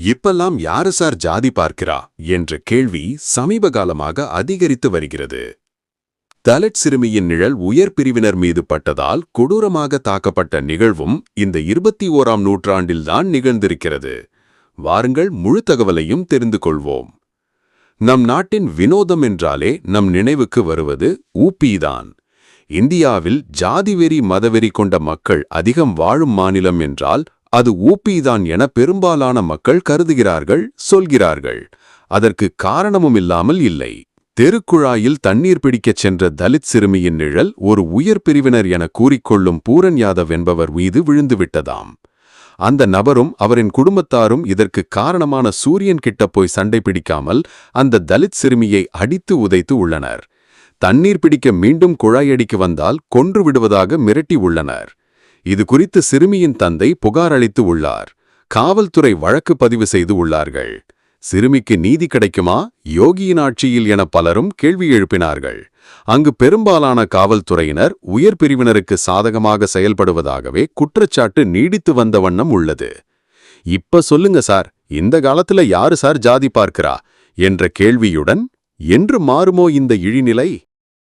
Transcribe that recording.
இப்பெல்லாம் யாரு சார் ஜாதி பார்க்கிறா என்ற கேள்வி சமீப காலமாக அதிகரித்து வருகிறது. தலட் சிறுமியின் நிழல் உயர் பிரிவினர் மீது பட்டதால் கொடூரமாக தாக்கப்பட்ட நிகழ்வும் இந்த இருபத்தி ஓராம் நூற்றாண்டில்தான் நிகழ்ந்திருக்கிறது. வாருங்கள் முழு தகவலையும் தெரிந்து கொள்வோம். நம் நாட்டின் வினோதம் என்றாலே நம் நினைவுக்கு வருவது ஊப்பிதான் இந்தியாவில் ஜாதிவெறி மதவெறி கொண்ட மக்கள் அதிகம் வாழும் மாநிலம் என்றால் அது ஊப்பிதான் என பெரும்பாலான மக்கள் கருதுகிறார்கள் சொல்கிறார்கள். அதற்கு காரணமும் இல்லாமல் இல்லை. தெருக்குழாயில் தண்ணீர் பிடிக்கச் சென்ற தலித் சிறுமியின் நிழல் ஒரு உயர் பிரிவினர் என கூறிக்கொள்ளும் பூரன் யாதவ் என்பவர் மீது விழுந்துவிட்டதாம். அந்த நபரும் அவரின் குடும்பத்தாரும் இதற்கு காரணமான சூரியன் கிட்ட போய் சண்டை பிடிக்காமல் அந்த தலித் சிறுமியை அடித்து உதைத்து உள்ளனர். தண்ணீர் பிடிக்க மீண்டும் குழாயடிக்கு வந்தால் கொன்று விடுவதாக மிரட்டி உள்ளனர். இது குறித்து சிறுமியின் தந்தை புகார் அளித்து உள்ளார். காவல்துறை வழக்கு பதிவு செய்து உள்ளார்கள். சிறுமிக்கு நீதி கிடைக்குமா? யோகியின் ஆட்சியில் என பலரும் கேள்வி எழுப்பினார்கள். அங்கு பெரும்பாலான காவல்துறையினர் உயர் பிரிவினருக்கு சாதகமாக செயல்படுவதாகவே குற்றச்சாட்டு நீடித்து வந்த வண்ணம் உள்ளது. இப்ப சொல்லுங்க சார் இந்த காலத்துல யாரு சார் ஜாதி பார்க்கிறா? என்ற கேள்வியுடன் என்று மாறுமோ இந்த இழிநிலை?